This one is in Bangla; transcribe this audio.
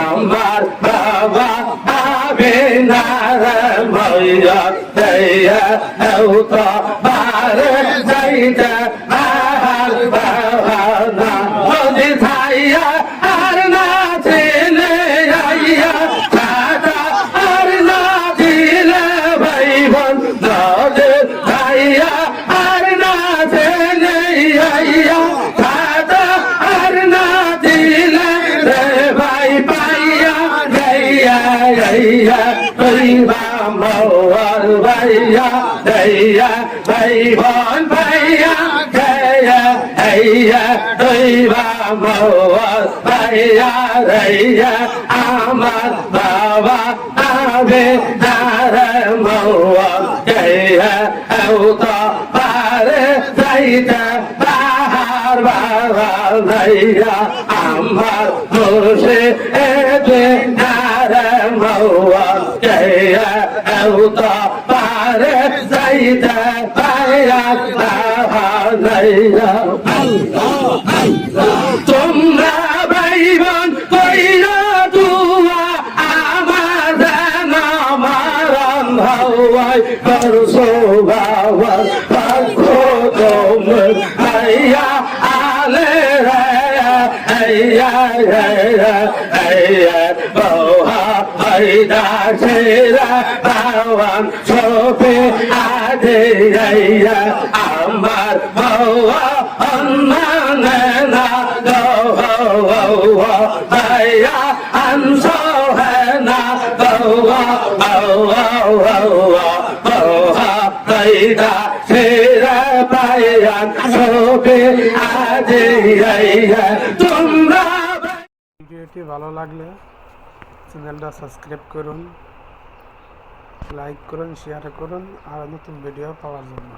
আমার বাবা আমি নারায়ণ তো বারে যাইতে ওই বামর ভাইয়া গইয়া ভাই বোন ভাইয়া গইয়া গইয়া ওই বামর ভাইয়া আমার বাবা আবে দার মৌয়া ও তো পারে যাইতে আমার বসে এতে موت جاية أو طبعر زيدة بيك لها ليلة الله الله ثم بيبا هواي فرسوبا والفقود من هيا عليه নারে মৌয়া গইয়া ও তো পারে যাইতে পায়া বাহার ভাইয়া তোমরা ভাইবন কইরা দুয়া আমার নামারাম হাওয়াই করছ বাবা পক্ষ তোমর আইয়া আলে রে আইয়া আইয়া আইয়া বৌহা আইদা ছেড়া বাবান ছোপে আদে আইয়া আমার বৌহা অন্নানে না গো ভাইয়া আনস হে না গো ভাইদা সেরা পায়ান ছোপে আদে আইয়া তোমরা ভিডিওটি ভালো লাগলে চ্যানেলটা সাবস্ক্রাইব করুন, লাইক করুন শেয়ার করুন, আর নতুন ভিডিও পাওয়ার জন্য।